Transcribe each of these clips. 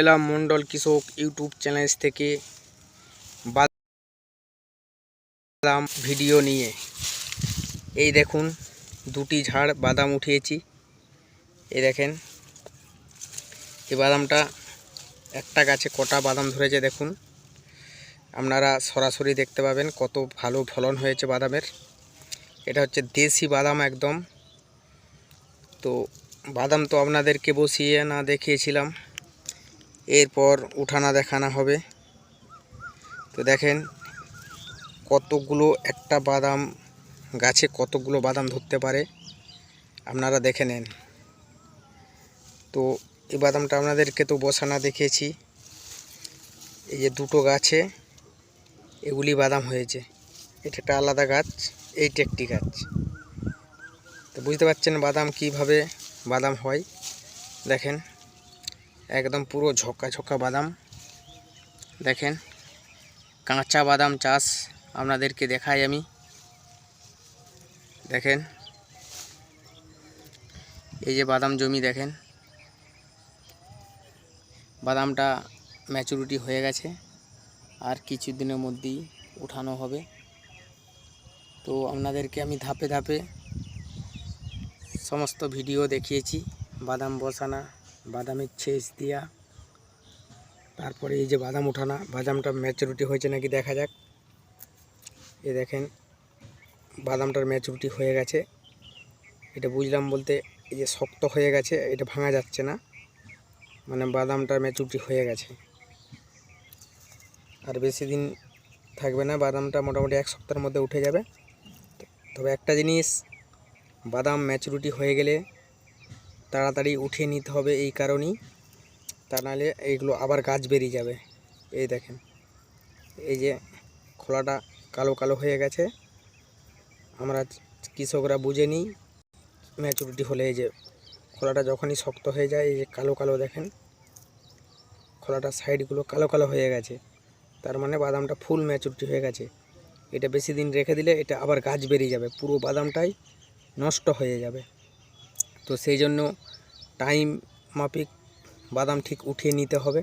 এলাম মন্ডল কৃষক YouTube channel থেকে বাদাম ভিডিও নিয়ে। এই দেখুন, দুটি ঝাড় বাদাম উঠিয়েছি। এই দেখেন, এই বাদামটা একটা গাছে কটা বাদাম ধরেছে দেখুন। আপনারা সরাসরি দেখতে পাবেন কত ভালো ফলন হয়েছে বাদামের। এটা হচ্ছে দেশি বাদাম একদম। তো বাদাম তো আপনাদেরকে বসিয়ে না দেখিয়েছিলাম। এরপর উঠানা দেখানো হবে। তো দেখেন কতগুলো একটা বাদাম গাছে কতগুলো বাদাম ধরতে পারে, আপনারা দেখে নেন। তো এই বাদামটা আপনাদেরকে তো বসানা দেখিয়েছি। এই যে দুটো গাছে এগুলি বাদাম হয়েছে। এটা একটা আলাদা গাছ, এইটা একটি গাছ। তো বুঝতে পারছেন বাদাম কীভাবে বাদাম হয়? দেখেন। একদম পুরো ঝক্কা ঝক্কা বাদাম। দেখেন, কাঁচা বাদাম চাষ আপনাদেরকে দেখাই আমি। দেখেন, এই যে বাদাম জমি দেখেন, বাদামটা ম্যাচুরিটি হয়ে গেছে, আর কিছু দিনের মধ্যেই উঠানো হবে। তো আপনাদেরকে আমি ধাপে ধাপে সমস্ত ভিডিও দেখিয়েছি, বাদাম বসানা বাদামের ছেচ দিয়া। তারপরে এই যে বাদাম উঠানা বাদামটা ম্যাচুরিটি হয়েছে নাকি দেখা যাক। এ দেখেন, বাদামটার ম্যাচুরিটি হয়ে গেছে। এটা বুঝলাম বলতে এই যে শক্ত হয়ে গেছে, এটা ভাঙা যাচ্ছে না। মানে বাদামটার ম্যাচুরিটি হয়ে গেছে। আর বেশি দিন থাকবে না, বাদামটা মোটামুটি এক সপ্তাহের মধ্যে উঠে যাবে। তবে একটা জিনিস, বাদাম ম্যাচুরিটি হয়ে গেলে তাড়াতাড়ি উঠিয়ে নিতে হবে এই কারণেই। তা নাহলে এইগুলো আবার গাছ বেরিয়ে যাবে। এই দেখেন, এই যে খোলাটা কালো কালো হয়ে গেছে। আমরা কৃষকরা বুঝে নিই, ম্যাচুরিটি হলে এই যে খোলাটা যখনই শক্ত হয়ে যায়, এই যে কালো কালো দেখেন খোলাটার সাইডগুলো কালো কালো হয়ে গেছে। তার মানে বাদামটা ফুল ম্যাচুরিটি হয়ে গেছে। এটা বেশি দিন রেখে দিলে এটা আবার গাছ বেরিয়ে যাবে, পুরো বাদামটাই নষ্ট হয়ে যাবে। তো সেই জন্য টাইম মাফিক বাদাম ঠিক উঠিয়ে নিতে হবে।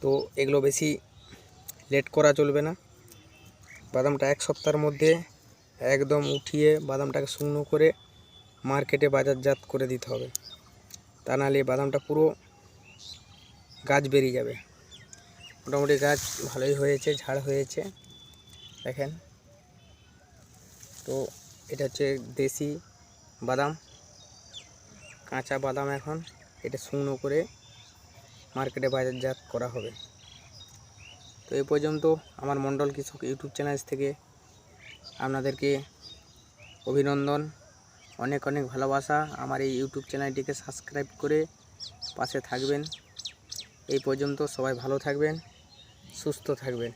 তো এগুলো বেশি লেট করা চলবে না। বাদামটা এক সপ্তাহের মধ্যে একদম উঠিয়ে বাদামটাকে শুকনো করে মার্কেটে বাজারজাত করে দিতে হবে। তা নাহলে বাদামটা পুরো গাছ বেরিয়ে যাবে। মোটামুটি গাছ ভালোই হয়েছে, ঝাড় হয়েছে। দেখেন। তো এটা হচ্ছে দেশি বাদাম। কাঁচা বাদাম এখন, এটা শুকনো করে মার্কেটে বাজারজাত করা হবে। তো এই পর্যন্ত আমার মণ্ডল কৃষক ইউটিউব চ্যানেল থেকে আপনাদেরকে অভিনন্দন, অনেক অনেক ভালোবাসা। আমার এই ইউটিউব চ্যানেলটিকে সাবস্ক্রাইব করে পাশে থাকবেন। এই পর্যন্ত সবাই ভালো থাকবেন, সুস্থ থাকবেন।